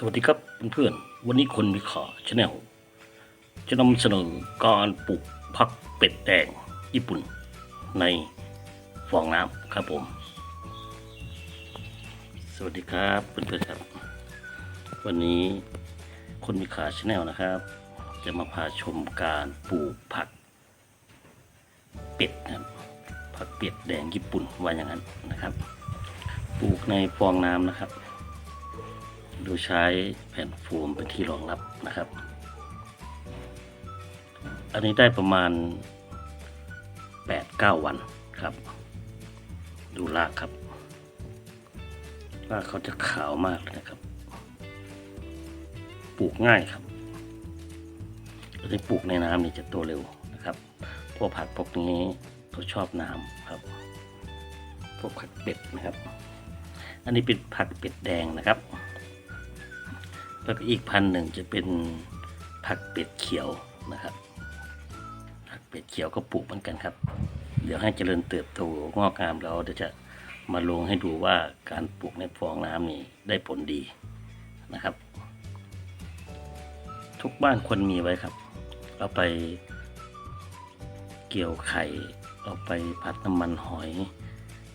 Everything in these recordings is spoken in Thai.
สวัสดีครับเพื่อนๆวันนี้คนมีขาชาแนลจะนำเสนอการปลูกผักเป็ดแดงญี่ปุ่น ในฟองน้ำครับผม สวัสดีครับเพื่อนๆครับ วันนี้คนมีขาชาแนลนะครับ จะมาพาชมการปลูกผักเป็ดนะครับผักเป็ดแดงญี่ปุ่นว่าอย่างนั้นนะครับ ปลูกในฟองน้ำนะครับ โดยใช้แผ่นโฟมเป็นที่รองรับนะครับ อันนี้ได้ประมาณ 8-9 วันครับ ดูรากครับรากเขาจะขาวมากเลยนะครับ ปลูกง่ายครับอันนี้ปลูกในน้ำนี่จะโตเร็วนะครับ พวกผักพวกนี้เขาชอบน้ำครับ พวกผักเป็ดนะครับ อันนี้เป็นผักเป็ดแดงนะครับ แล้วก็อีกพันหนึ่งจะเป็นผักเป็ดเขียวนะครับ ผักเป็ดเขียวก็ปลูกเหมือนกันครับ เดี๋ยวให้เจริญเติบโตงอกงามเราจะมาลงให้ดูว่าการปลูกในฟองน้ำนี่ได้ผลดีนะครับ ทุกบ้านควรมีไว้ครับ เอาไปเกี่ยวไข่ เอาไปผัดน้ำมันหอย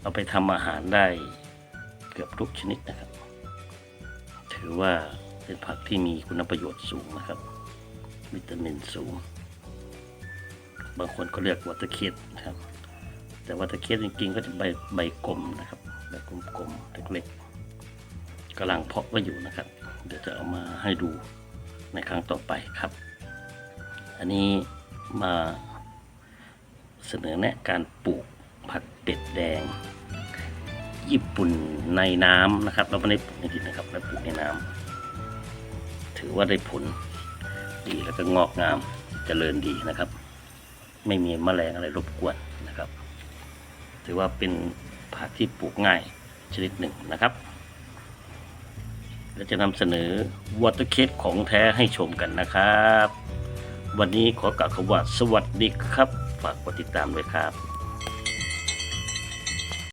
เอาไปทำอาหารได้เกือบทุกชนิดนะครับ ถือว่า เป็นผักที่มีคุณประโยชน์สูงนะครับ วิตามินสูง บางคนก็เรียกวัตเตอร์เคสนะครับ แต่วัตเตอร์เคสจริงๆ ก็จะใบใบกลมนะครับใบกลมๆเล็กๆกำลังเพาะไว้อยู่นะครับ เดี๋ยวจะเอามาให้ดูในครั้งต่อไปครับ อันนี้มาเสนอแนะการปลูกผักเป็ดแดง ญี่ปุ่นในน้ำนะครับ เราไม่ได้ปลูกในดินนะครับเราปลูกในน้ำ ถือว่าได้ผลดีแล้วก็งอกงามเจริญดีนะครับ ไม่มีแมลงอะไรรบกวนนะครับ ถือว่าเป็นผักที่ปลูกง่ายชนิดหนึ่งนะครับเราจะนำเสนอวอเตอร์เคสของแท้ให้ชมกันนะครับ วันนี้ขอกล่าวคำว่าสวัสดีครับ ฝากกดติดตามด้วยครับ